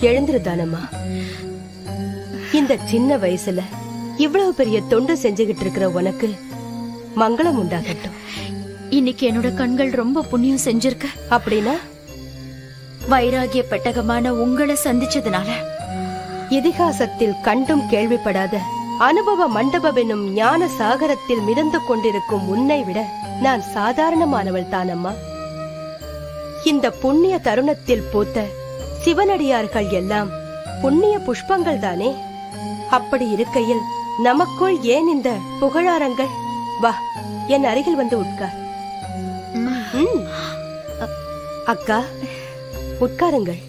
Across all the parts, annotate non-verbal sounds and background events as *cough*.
எழுந்திருதானம்மா இந்த சின்ன வயசுல இவ்வளவு பெரிய தொண்டு செஞ்சுகிட்டு இருக்கிற உனக்கு மங்களம் உண்டாகட்டும். இன்னைக்கு என்னோட கண்கள் ரொம்ப புண்ணியம் செஞ்சிருக்கு. அப்படின்னா? வைராகிய பெட்டகமான உங்களை சந்திச்சதுனால. இதிகாசத்தில் கண்டும் கேள்விப்படாத அனுபவ மண்டபம் என்னும் ஞான சாகரத்தில் மிதந்து கொண்டிருக்கும் உன்னை விட நான் சாதாரணமானவள் தானம்மா. இந்த புண்ணிய தருணத்தில் பூத்த சிவனடியார்கள் எல்லாம் புண்ணிய புஷ்பங்கள் தானே அப்படி இருக்கையில் நமக்குள் ஏன் இந்த புகழாரங்கள்? வா என் அருகில் வந்து உட்கார் அக்கா உட்காருங்கள்.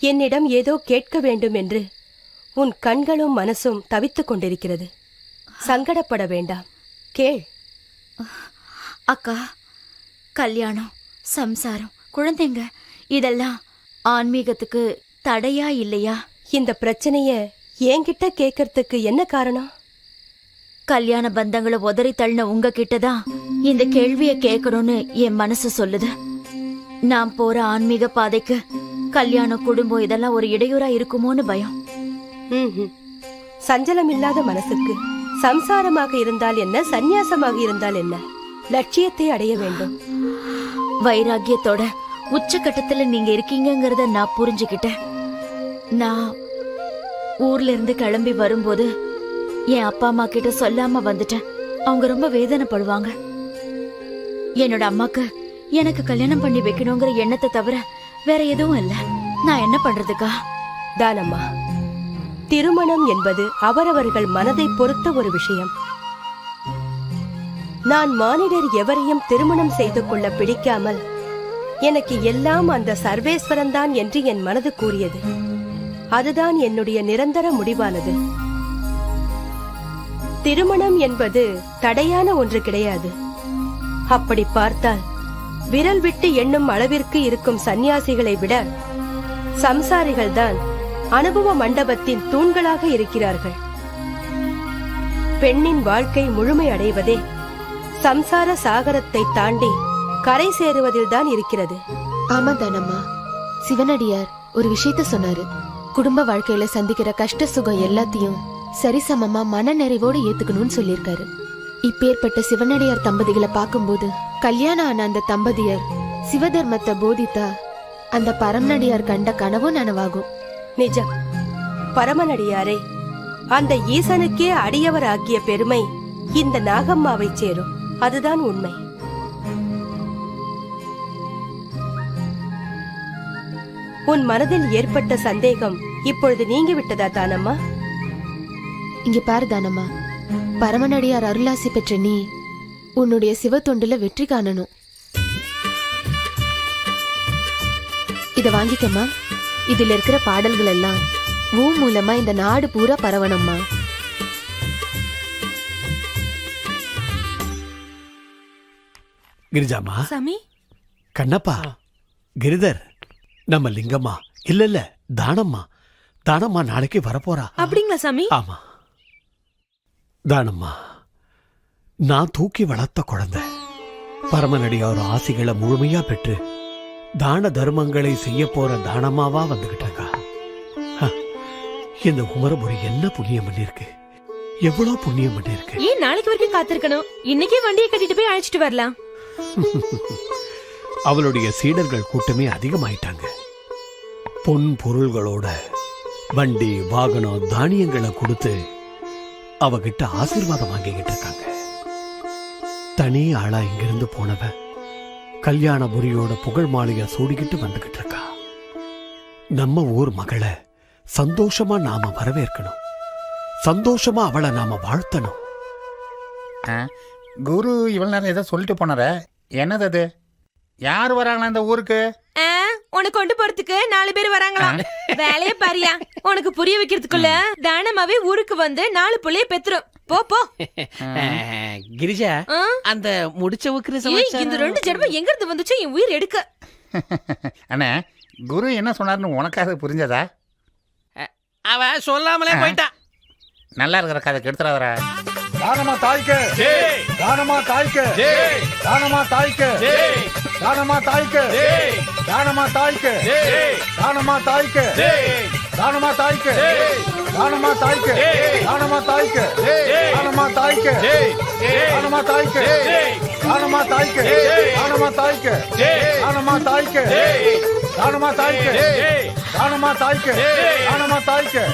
என்னிடம் ஏதோ கேட்க வேண்டும் என்று உன் கண்களும் மனசும் தவித்துக் கொண்டிருக்கிறது. சங்கடப்பட வேண்டாம். கேள். அக்கா கல்யாணம் சம்சாரம் குழந்தைங்க இதெல்லாம் ஆன்மீகத்துக்கு தடையா இல்லையா? இந்த பிரச்சனைய என்கிட்ட கேட்கறதுக்கு என்ன காரணம்? கல்யாண பந்தங்களை உதறி தள்ளின உங்ககிட்ட தான் இந்த கேள்விய கேட்கணும்னு என் மனசு சொல்லுது. நான் போற ஆன்மீக பாதைக்கு கல்யாணம் குடும்பம் இதெல்லாம் ஒரு இடையூறா இருக்குமோன்னு பயம். சஞ்சலம் இல்லாத மனசுக்கு சம்சாரமாக இருந்தால் என்ன சந்நியாசமாக இருந்தால் என்ன? லட்சியத்தை அடைய வேண்டும். வைராகியத்தோட உச்சக்கட்டத்துல நீங்க இருக்கீங்கங்கறத நான் புரிஞ்சுக்கிட்டேன். நான் ஊர்ல இருந்து கிளம்பி வரும்போது என் அப்பா அம்மா கிட்ட சொல்லாம வந்துட்டேன். அவங்க ரொம்ப வேதனைப்படுவாங்க. என்னோட அம்மாக்கு எனக்கு கல்யாணம் பண்ணி வைக்கணுங்கிற எண்ணத்தை தவிர வேற எதுவும் இல்ல. நான் என்ன பண்றதுக்கா? தானம்மா. திருமணம் என்பது அவரவர்கள் மனதை பொறுத்த ஒரு விஷயம். நான் மானிடர் எவரையும் திருமணம் செய்து கொள்ள பிடிக்காமல் எனக்கு எல்லாம் அந்த சர்வேஸ்வரன் தான் என்று என் மனது கூறியது. அதுதான் என்னுடைய நிரந்தர முடிவானது. திருமணம் என்பது தடையான ஒன்று கிடையாது. அப்படி பார்த்தால் விரல் விட்டு எண்ணும் அளவிற்கு இருக்கும் சந்நியாசிகளை விட சம்சாரிகள்தான் அனுபவ மண்டபத்தின் தூண்களாக இருக்கிறார்கள். பெண்ணின் வாழ்க்கை முழுமை அடைவதே சம்சார சாகரத்தை தாண்டி கரை சேருவதில்தான் இருக்கிறது. ஆமா தானம்மா சிவனடியார் ஒரு விஷயத்த சொன்னாரு. குடும்ப வாழ்க்கையில சந்திக்கிற கஷ்ட சுகம் எல்லாத்தையும் சரிசமமா மனநிறைவோட ஏத்துக்கணும்னு சொல்லியிருக்காரு. இப்பேற்பட்ட சிவனடியார் தம்பதிகளை பார்க்கும்போது கல்யாணம் ஆன அந்த தம்பதியர் சிவதர்மத்தை போதித்தா அந்த பரம்நடியார் கண்ட கனவும் நனவாகும். நிஜம். பரமனடியாரே அந்த ஈசனுக்கே அடியவர் ஆகிய பெருமை இந்த நாகம்மாவை சேரும். அதுதான் உண்மை. உன் மனதில் ஏற்பட்ட சந்தேகம் இப்பொழுது நீங்கிவிட்டதா தானம்மா? இங்க பாரு தானம்மா. பரமனடியார் அருளாசி பெற்ற நீ உன்னுடைய சிவ தொண்டுல வெற்றி காணணும். இதை வாங்கிக்கம்மா. இதுல இருக்கிற பாடல்கள் எல்லாம் ஊ மூலமா இந்த நாடு பூரா பரவணும்மா. கிரிஜாமா? சாமி? கண்ணப்பா கிரிதர் நம்ம லிங்கம்மா இல்ல இல்ல தானம்மா. தானம்மா நாளைக்கு வரப்போறா. அப்படிங்களா சாமி? ஆமா. தானம்மா நான் தூக்கி வளர்த்த குழந்தை. பரமனடியார் ஆசிகளை முழுமையா பெற்று தான தர்மங்களை செய்ய போற தானமாவா வந்துகிட்டு இருக்கா ஹ, இந்த குமரபுரி என்ன புண்ணியம் பண்ணிருக்கு? எவ்வளவு புண்ணியம் பண்ணிருக்கு? ஏன் நாளைக்கு வரைக்கும் காத்திருக்கணும்? இன்னைக்கே வண்டியை கட்டிட்டு போய் அழைச்சிட்டு வரலாம். *laughs* அவளுடைய சீடர்கள் கூட்டமே அதிகமாயிட்டாங்க. பொன் பொருள்களோட வண்டி வாகனம் தானியங்களை கொடுத்து அவகிட்ட ஆசீர்வாதம் வாங்கிக்கிட்டு இருக்காங்க. தனி ஆளா இங்கிருந்து போனவ கல்யாண புரியோட புகழ் மாளிகை சூடிக்கிட்டு வந்துகிட்டு இருக்கா நம்ம ஊர் மகளை சந்தோஷமா நாம வரவேற்கணும். சந்தோஷமா அவளை நாம வாழ்த்தணும். ஆ, குரு இவ்வளவு நேரம் ஏதோ சொல்லிட்டு போனாரே. என்னது அது யார் வராங்களா இந்த ஊருக்கு? ஆ, உனக்கு கொண்டு போறதுக்கு நாலு பேர் வராங்களாம். வேலைய பாரியா. உனக்கு புரிய வைக்கிறதுக்குள்ள தானமாவே ஊருக்கு வந்து நாலு புள்ளைய பெத்துரும். போ கிரிஜா? அந்த முடிச்ச உக்கிர ஏய், இந்த ரெண்டு ஜென்மம் எங்க இருந்து வந்துச்சோ? என் உயிர் எடுக்க. *laughs* அண்ணே குரு என்ன சொன்னாருன்னு உனக்காக புரிஞ்சதா? அவ சொல்லாமலே. போயிட்டா. நல்லா இருக்கிற கதை கெடுத்துறாதரா தானமா தாய்க்கு. தானமா தாய்க்கு. தானமா தாய்க்கு. தானமா தாய்க்கு. தானமா தாய்க்கு. தானமா தாய்க்கு. தானமா தாய்க்கு தானமா தாய்க்கு தானமா தாய்க்கு தானமா தாய்க்கு தானமா தாய்க்கு தானமா தாய்க்கு தானமா தாய்க்கு தானமா தாய்க்கு தானமா தாய்க்கு தானமா தாய்க்கு தானமா தாய்க்கு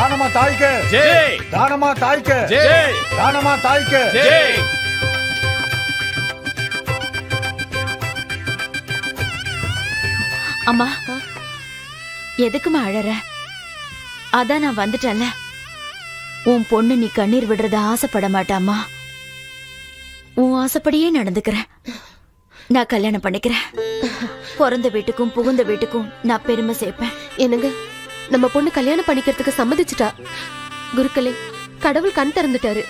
தானமா தாய்க்கு? தானமா தாய்க்கு? தானமா தாய்க்கு? அம்மா எதுக்குமா அழற? அதான் நான் வந்துட்டேன்ல. உன் பொண்ணு நீ கண்ணீர் விடுறத ஆசைப்பட மாட்டாமா உன் ஆசைப்படியே நடந்துக்கிறேன். நான் கல்யாணம் பண்ணிக்கிறேன். பிறந்த வீட்டுக்கும் புகுந்த வீட்டுக்கும் நான் பெருமை சேர்ப்பேன். என்னங்க? நம்ம பொண்ணு கல்யாணம் பண்ணிக்கிறதுக்கு சம்மதிச்சிட்டா. குருக்களே கடவுள் கண் திறந்துட்டாரு.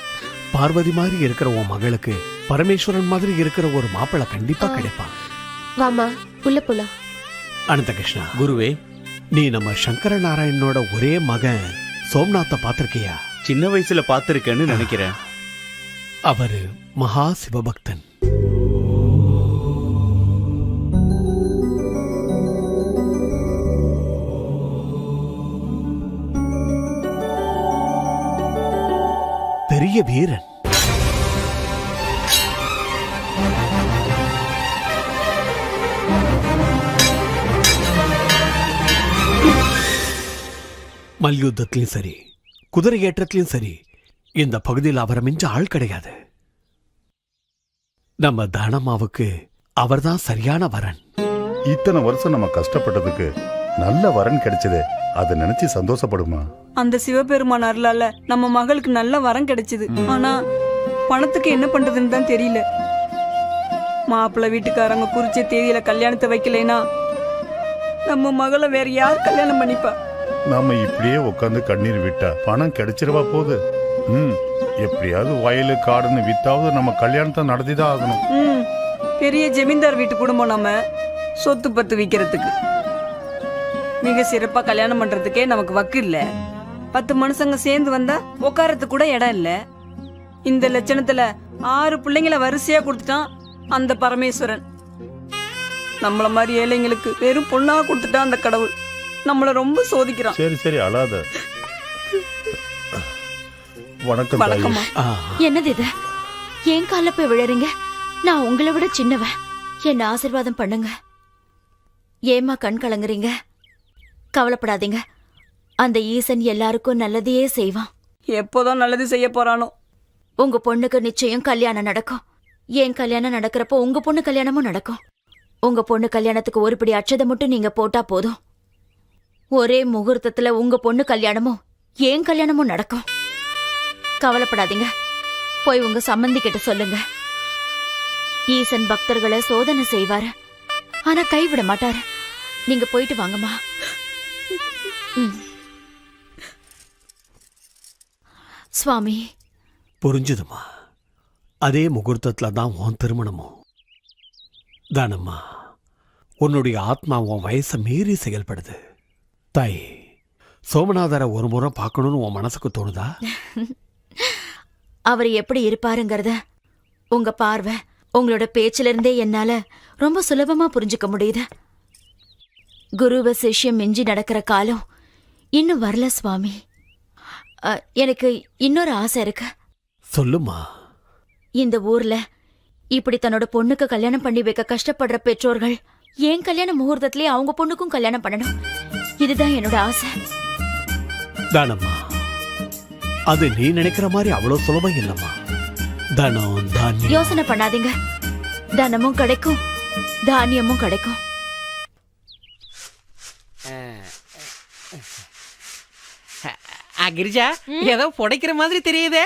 பார்வதி மாதிரி இருக்கிற உன் மகளுக்கு பரமேஸ்வரன் மாதிரி இருக்கிற ஒரு மாப்பிள்ளை கண்டிப்பா. கிடைப்பான் வாமா உள்ள போலாம். அனந்த கிருஷ்ணா குருவே. நீ நம்ம சங்கர நாராயணனோட ஒரே மகன் சோம்நாத்த பாத்திருக்கியா சின்ன வயசுல பார்த்திருக்கேன்னு நினைக்கிறேன். அவரு மகா சிவபக்தன். பெரிய வீரன். மல்யுத்தத்திலும் சரி குதிரை ஏற்றத்திலும் சரி இந்த பகுதியில் அவரை மிஞ்ச ஆள் கிடையாது. நம்ம தானம்மாவுக்கு அவர்தான் சரியான வரன். இத்தனை வருஷம் நம்ம கஷ்டப்பட்டதுக்கு நல்ல வரன் கிடைச்சதே. அதை நினைச்சு சந்தோஷப்படுமா? அந்த சிவபெருமான் அருளால நம்ம மகளுக்கு நல்ல வரம் கிடைச்சது. ஆனா பணத்துக்கு என்ன பண்றதுன்னு தான் தெரியல. மாப்பிள்ளை வீட்டுக்காரங்க குறிச்ச தேதியில கல்யாணத்தை வைக்கலைனா நம்ம மகளை வேற யார் கல்யாணம் பண்ணிப்பா? நாம இப்படியே உட்காந்து கண்ணீர் விட்டா பணம் கிடைச்சிருவா போகுது ம் எப்படியாவது வயலு காடுன்னு வித்தாவது நம்ம கல்யாணத்தை நடத்திதான் ஆகணும். ம் பெரிய ஜமீன்தார் வீட்டு குடும்பம் நம்ம சொத்து பத்து விற்கிறதுக்கு மிக சிறப்பா கல்யாணம் பண்றதுக்கே நமக்கு வக்கு இல்ல. பத்து மனுஷங்க சேர்ந்து வந்தா உட்காரத்துக்கு கூட இடம் இல்ல. இந்த லட்சணத்துல ஆறு பிள்ளைங்கள வரிசையா கொடுத்துட்டான் அந்த பரமேஸ்வரன். நம்மள மாதிரி ஏழைங்களுக்கு வெறும் பொண்ணா கொடுத்துட்டான் அந்த கடவுள். நம்மள ரொம்ப சோதிக்கிறான். சரி சரி அழாத. வணக்கம். வணக்கம்மா. என்னது இது? ஏன் கால போய் விழறீங்க? நான் உங்களை விட சின்னவன். என்ன ஆசீர்வாதம் பண்ணுங்க. ஏமா கண் கலங்குறீங்க? கவலைப்படாதீங்க. அந்த ஈசன் எல்லாருக்கும் நல்லதையே செய்வான். எப்போதான் நல்லது செய்ய போறானோ? உங்க பொண்ணுக்கு நிச்சயம் கல்யாணம் நடக்கும். என் கல்யாணம் நடக்கிறப்போ உங்க பொண்ணு கல்யாணமும் நடக்கும். உங்க பொண்ணு கல்யாணத்துக்கு ஒரு பிடி அச்சதை மட்டும் நீங்க போட்டா போதும். ஒரே முகூர்த்தத்துல உங்க பொண்ணு கல்யாணமும் என் கல்யாணமும் நடக்கும். கவலைப்படாதீங்க. போய் உங்க சம்மந்தி கிட்ட சொல்லுங்க. ஈசன் பக்தர்களை சோதனை செய்வாரு. ஆனா கைவிட மாட்டாரு. நீங்க போயிட்டு வாங்கம்மா. சுவாமி. புரிஞ்சுதுமா. அதே முகூர்த்தத்துல தான் உன் திருமணமும் தானம்மா. உன்னுடைய ஆத்மா உன் வயசை மீறி செயல்படுது. தாய் சோமநாதரை ஒரு முறை பார்க்கணும்னு உன் மனசுக்கு தோணுதா? அவர் எப்படி இருப்பாருங்கிறத உங்க பார்வை உங்களோட பேச்சில இருந்தே என்னால ரொம்ப சுலபமா புரிஞ்சுக்க முடியுது. குருவ சிஷ்யம் மிஞ்சி நடக்கிற காலம் இன்னும் வரல சுவாமி. எனக்கு இன்னொரு ஆசை இருக்கு. சொல்லுமா. இந்த ஊர்ல இப்படி தன்னோட பொண்ணுக்கு கல்யாணம் பண்ணி வைக்க கஷ்டப்படுற பெற்றோர்கள் ஏன் கல்யாண முகூர்த்தத்திலே அவங்க பொண்ணுக்கும் கல்யாணம் பண்ணணும். இதுதான் என்னோட ஆசை. தானம்மா. அது நீ நினைக்கிற மாதிரி அவ்வளவு சுலபம் இல்லம்மா. தனம் தானியம். யோசனை பண்ணாதீங்க. தனமும் கிடைக்கும் தானியமும் கிடைக்கும். ஆ, கிரிஜா ஏதோ புடைக்கிற மாதிரி தெரியுதே?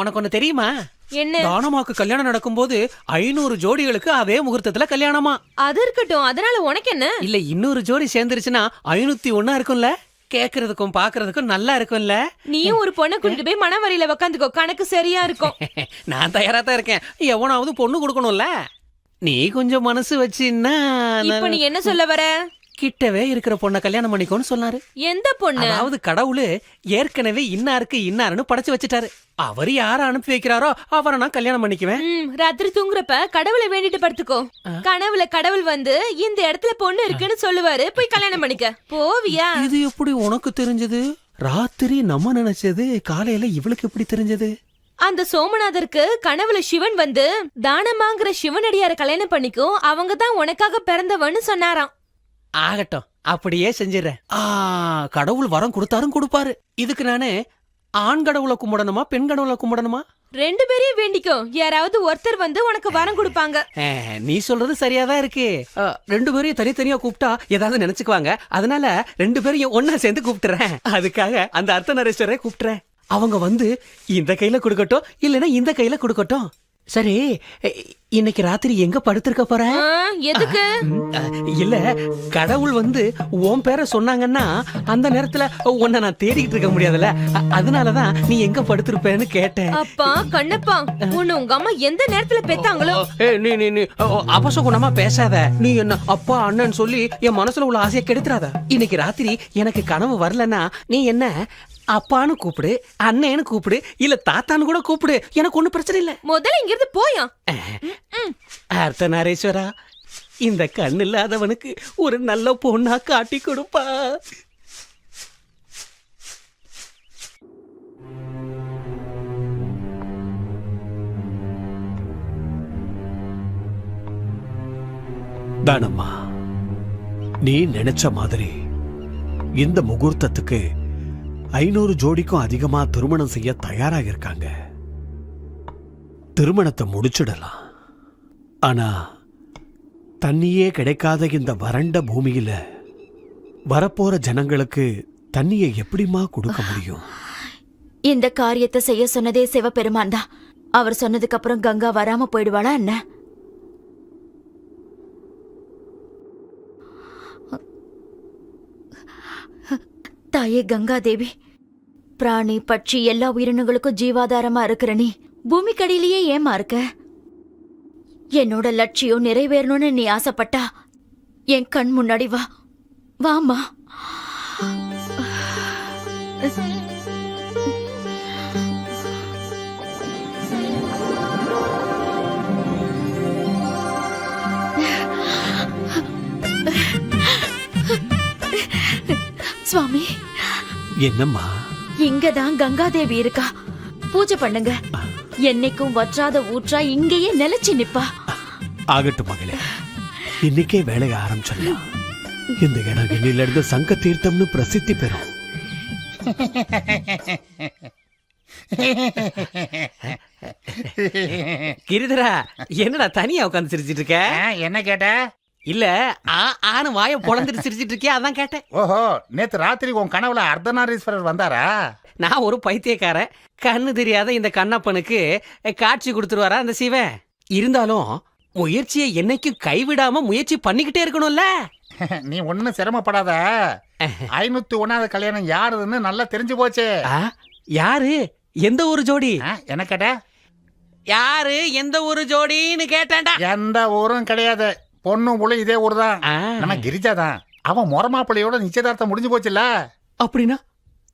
உனக்கு ஒண்ணு தெரியுமா? என்ன? தானமாக்கு கல்யாணம் நடக்கும்போது ஐநூறு ஜோடிகளுக்கு அதே முகூர்த்தத்துல கல்யாணமா? அது இருக்கட்டும். அதனால உனக்கு என்ன? இல்ல இன்னொரு ஜோடி சேர்ந்துருச்சுன்னா ஐநூத்தி ஒண்ணா இருக்கும்ல? கேக்குறதுக்கும் பாக்குறதுக்கும் நல்லா இருக்கும்ல? நீயும் ஒரு பொண்ணை கூட்டிட்டு போய் மனவரையில உக்காந்துக்கோ. கணக்கு சரியா இருக்கும். நான் தயாரா தான் இருக்கேன். எவனாவது பொண்ணு கொடுக்கணும்ல? நீ கொஞ்சம் மனசு வச்சின்னா இப்ப நீ என்ன சொல்ல வர? கிட்டவே இருக்கிற பொண்ணை கல்யாணம் பண்ணிக்கோன்னு சொன்னாரு. எந்த பொண்ணு? அதாவது கடவுளு ஏற்கனவே இன்னாருக்கு இன்னாருன்னு படைச்சு வச்சுட்டாரு. அவர் யார அனுப்பி வைக்கிறாரோ அவரை நான் கல்யாணம் பண்ணிக்குவேன். ராத்திரி தூங்குறப்ப கடவுளை வேண்டிட்டு படுத்துக்கோ. கனவுல கடவுள் வந்து இந்த இடத்துல பொண்ணு இருக்குன்னு சொல்லுவாரு. போய் கல்யாணம் பண்ணிக்க. போவியா? இது எப்படி உனக்கு தெரிஞ்சது? ராத்திரி நம்ம நினைச்சது காலையில இவளுக்கு எப்படி தெரிஞ்சது? அந்த சோமநாதருக்கு கனவுல சிவன் வந்து தானமாங்கிற சிவனடியார கல்யாணம் பண்ணிக்கோ அவங்க தான் உனக்காக பிறந்தவன்னு சொன்னாராம். ஆகட்டும் அப்படியே செஞ்சிடறேன். ஆ கடவுள் வரம் கொடுத்தாரும் கொடுப்பாரு. இதுக்கு நானு ஆண் கடவுளை கும்பிடணுமா பெண் கடவுளை கும்பிடணுமா? ரெண்டு பேரையும் வேண்டிக்கோ. யாராவது ஒருத்தர் வந்து உனக்கு வரம் கொடுப்பாங்க. நீ சொல்றது சரியாதான் இருக்கு. ரெண்டு பேரையும் தனித்தனியா கூப்பிட்டா ஏதாவது நினைச்சுக்குவாங்க. அதனால ரெண்டு பேரையும் ஒன்னா சேர்ந்து கூப்பிட்டுறேன். அதுக்காக அந்த அர்த்தநரேஸ்வரரை கூப்பிட்டுறேன். அவங்க வந்து இந்த கையில கொடுக்கட்டும் இல்லைன்னா இந்த கையில கொடுக்கட்டும். சரி இன்னைக்கு ராத்திரி எங்க படுத்திருக்க போற? எதுக்கு? இல்ல கடவுள் வந்து உன் பேரை சொன்னாங்கன்னா அந்த நேரத்துல உன்னை நான் தேடிக்கிட்டு இருக்க முடியாதுல்ல. அதனாலதான் நீ எங்க படுத்திருப்பேன்னு கேட்டேன். அப்பா கண்ணப்பா உன்னை உங்க அம்மா எந்த நேரத்துல பெத்தாங்களோ? நீ நீ நீ அபசகுணமா பேசாத. நீ என்ன அப்பா அண்ணன் சொல்லி என் மனசுல உள்ள ஆசையை கெடுத்துறாத. இன்னைக்கு ராத்திரி எனக்கு கனவு வரலன்னா நீ என்ன அப்பான்னு கூப்பிடு அண்ணேன்னு கூப்பிடு இல்ல தாத்தான்னு கூட கூப்பிடு. எனக்கு ஒண்ணும் பிரச்சனை இல்ல. முதல்ல இங்க இருந்து போயா அர்த்தநாரேஸ்வரா இந்த கண் இல்லாதவனுக்கு ஒரு நல்ல பொண்ணா காட்டி கொடுப்பா. தானம்மா நீ நினைச்ச மாதிரி இந்த முகூர்த்தத்துக்கு ஐநூறு ஜோடிக்கும் அதிகமா திருமணம் செய்ய தயாராக இருக்காங்க திருமணத்தை முடிச்சிடலாம். ஆனா தண்ணியே கிடைக்காத இந்த வறண்ட பூமியில வரப்போற ஜனங்களுக்கு தண்ணியை எப்படிம்மா கொடுக்க முடியும்? இந்த காரியத்தை செய்ய சொன்னதே சிவபெருமான் தான். அவர் சொன்னதுக்கு அப்புறம் கங்கா வராம போயிடுவாளா என்ன? தாயே கங்கா தேவி பிராணி பட்சி எல்லா உயிரினங்களுக்கும் ஜீவாதாரமா இருக்கிற நீ பூமிக்கடியிலேயே ஏமா இருக்க என்னோட லட்சியம் நிறைவேறணும்னு நீ ஆசைப்பட்டா என் கண் முன்னாடி வா. வாமா என்னம்மா? இங்கதான் கங்காதேவி இருக்கா. பூஜை பண்ணுங்க. என்னைக்கும் வற்றாத ஊற்றா இங்கேயே நிலைச்சு நிப்பா. ஆகட்டும் மகளே. இன்னைக்கே வேலையை ஆரம்பிச்சிடலாம். இந்த இடம் இருந்து சங்க தீர்த்தம்னு பிரசித்தி பெறும். கிரிதரா என்னடா தனியா உட்காந்து சிரிச்சிட்டு இருக்க? என்ன கேட்ட? இல்ல ஆ ஆனு வாய பொழந்துட்டு சிரிச்சிட்டு இருக்கியா? அதான் கேட்டேன். ஓஹோ நேத்து ராத்திரி உன் கனவுல அர்த்தநாரீஸ்வரர் வந்தாரா? நான் ஒரு பைத்தியக்காரன். கண்ணு தெரியாத இந்த கண்ணப்பனுக்கு காட்சி கொடுத்துருவாரா அந்த சிவன்? இருந்தாலும் முயற்சியை என்னைக்கும் கைவிடாம முயற்சி பண்ணிக்கிட்டே இருக்கணும்ல? *laughs* நீ ஒன்னும் சிரமப்படாத. *laughs* ஐநூத்தி ஒன்னாவது கல்யாணம் யாருதுன்னு நல்லா தெரிஞ்சு போச்சு. யாரு? எந்த ஒரு ஜோடி? என்ன கேட்ட? யாரு? எந்த ஒரு ஜோடின்னு கேட்டேன்டா. எந்த ஊரும் கிடையாது. பொண்ணும் புள்ள இதே ஊர் தான் ஆ, நம்ம கிரிஜா தான் அவன் முறமாப்பிள்ளையோட நிச்சயதார்த்தம் முடிஞ்சு போச்சுல்ல? அப்படின்னா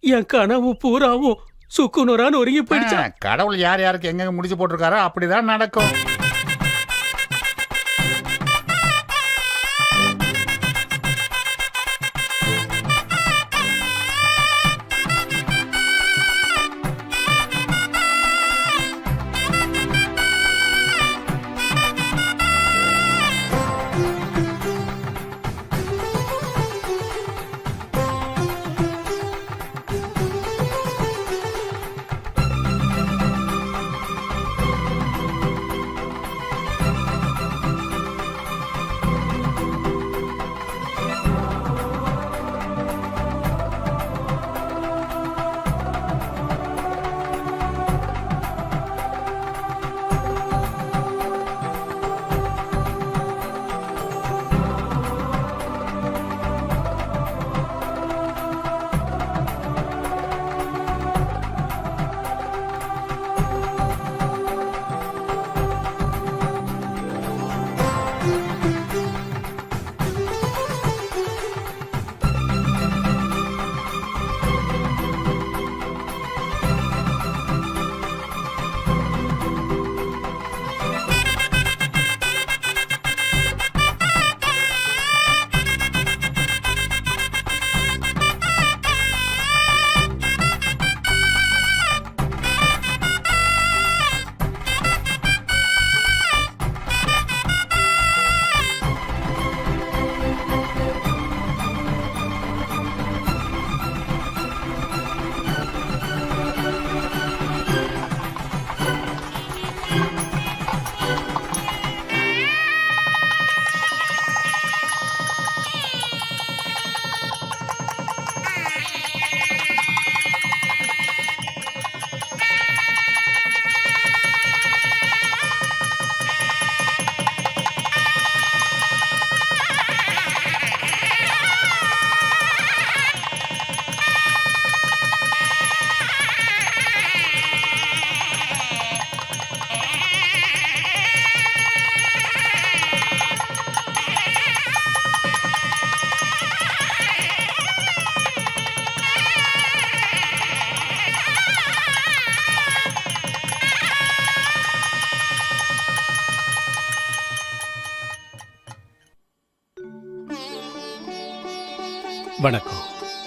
என் கனவு பூராவும் சுக்குநூறான்னு ஒருங்கி போயிடுச்சா? ஆ, கடவுள் யார் யாருக்கு எங்க முடிச்சு போட்டிருக்காரோ அப்படிதான் நடக்கும்.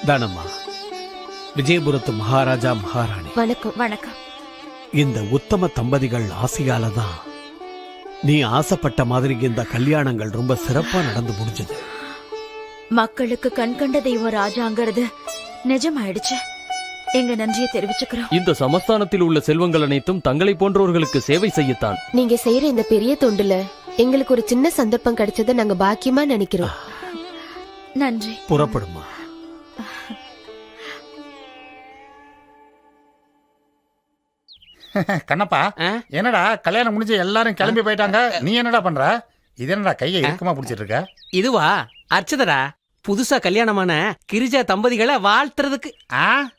தானம்மா விஜயபுரத்து மகாராஜா மகாராணி. வணக்கம் வணக்கம். இந்த உத்தம தம்பதிகள் ஆசையால தான் நீ ஆசைப்பட்ட மாதிரி இந்த கல்யாணங்கள் ரொம்ப சிறப்பா நடந்து முடிஞ்சது. மக்களுக்கு கண் கண்ட தெய்வம் ராஜாங்கிறது நிஜமாயிடுச்சு. எங்க நன்றியை தெரிவிச்சுக்கிறோம். இந்த சமஸ்தானத்தில் உள்ள செல்வங்கள் அனைத்தும் தங்களை போன்றவர்களுக்கு சேவை செய்யத்தான். நீங்க செய்யற இந்த பெரிய தொண்டுல எங்களுக்கு ஒரு சின்ன சந்தர்ப்பம் கிடைச்சதை நாங்க பாக்கியமா நினைக்கிறோம். நன்றி. புறப்படுமா? கண்ணப்பா? என்னடா கல்யாணம் முடிஞ்சு எல்லாரும் கிளம்பி போயிட்டாங்க? நீ என்னடா பண்ற? இது என்னடா கையை இறுக்கமா பிடிச்சிட்டு இருக்க? இதுவா? அர்ச்சதரா புதுசா கல்யாணமான கிரிஜா தம்பதிகளை வாழ்த்துறதுக்கு. ஆ?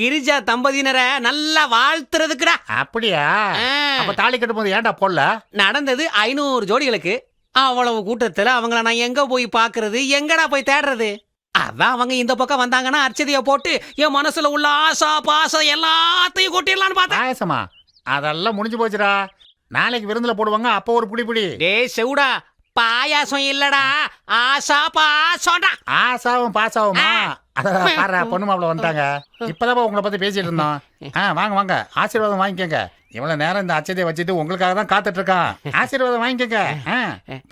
கிரிஜா தம்பதியினரை நல்லா வாழ்த்துறதுக்குடா. அப்படியா. அப்ப தாலி கட்டும் போது ஏன்டா போடல? நடந்தது ஐநூறு ஜோடிகளுக்கு. அவ்வளவு கூட்டத்துல அவங்கள நான் எங்க போய் பாக்குறது? எங்கடா போய் தேடுறது? அதான் அவங்க இந்த பக்கம் வந்தாங்கன்னா அர்ச்சதைய போட்டு என் மனசுல உள்ள ஆசா பாசம் எல்லாத்தையும் கொட்டிடலான்னு பார்த்தேன். பாயசமா? அதெல்லாம் முடிஞ்சு போச்சுடா. நாளைக்கு விருந்துல போடுவாங்க அப்போ ஒரு புடி புடி. டேய் செவுடா. பாயாசம் இல்லடா. ஆசா பாசம்டா. ஆசாவும் பாசாவுமா? அதான் பாரு பொண்ணு மாப்பிள்ள வந்துட்டாங்க. இப்பதான் உங்களை பத்தி பேசிட்டு இருந்தோம் ஆ வாங்க வாங்க. ஆசீர்வாதம் வாங்கிக்கோங்க. இவ்வளவு நேரம் இந்த அச்சதையை வச்சுட்டு உங்களுக்காக தான் காத்துட்டு இருக்கான் ஆசீர்வாதம் வாங்கிக்கோங்க.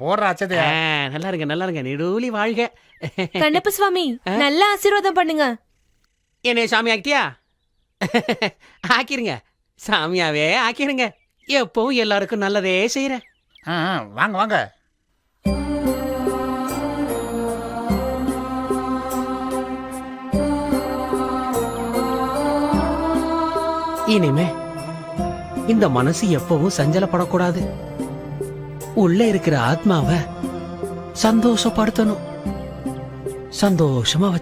போடுற அச்சதைய. நல்லா இருங்க நல்லா இருங்க நெடுலி வாழ்க. கண்ணப்ப சுவாமி நல்ல ஆசீர்வாதம் பண்ணுங்க. என்னைய சாமி ஆக்கிட்டியா? ஆக்கிருங்க. சாமியாவே ஆக்கிருங்க. எப்பவும் எல்லாருக்கும் நல்லதே செய்யறேன் வாங்க வாங்க. இனிமே இந்த மனசு எப்பவும் சஞ்சலப்படக்கூடாது. உள்ள இருக்கிற ஆத்மாவை சந்தோஷப்படுத்தணும். சந்தோஷமா வச்சு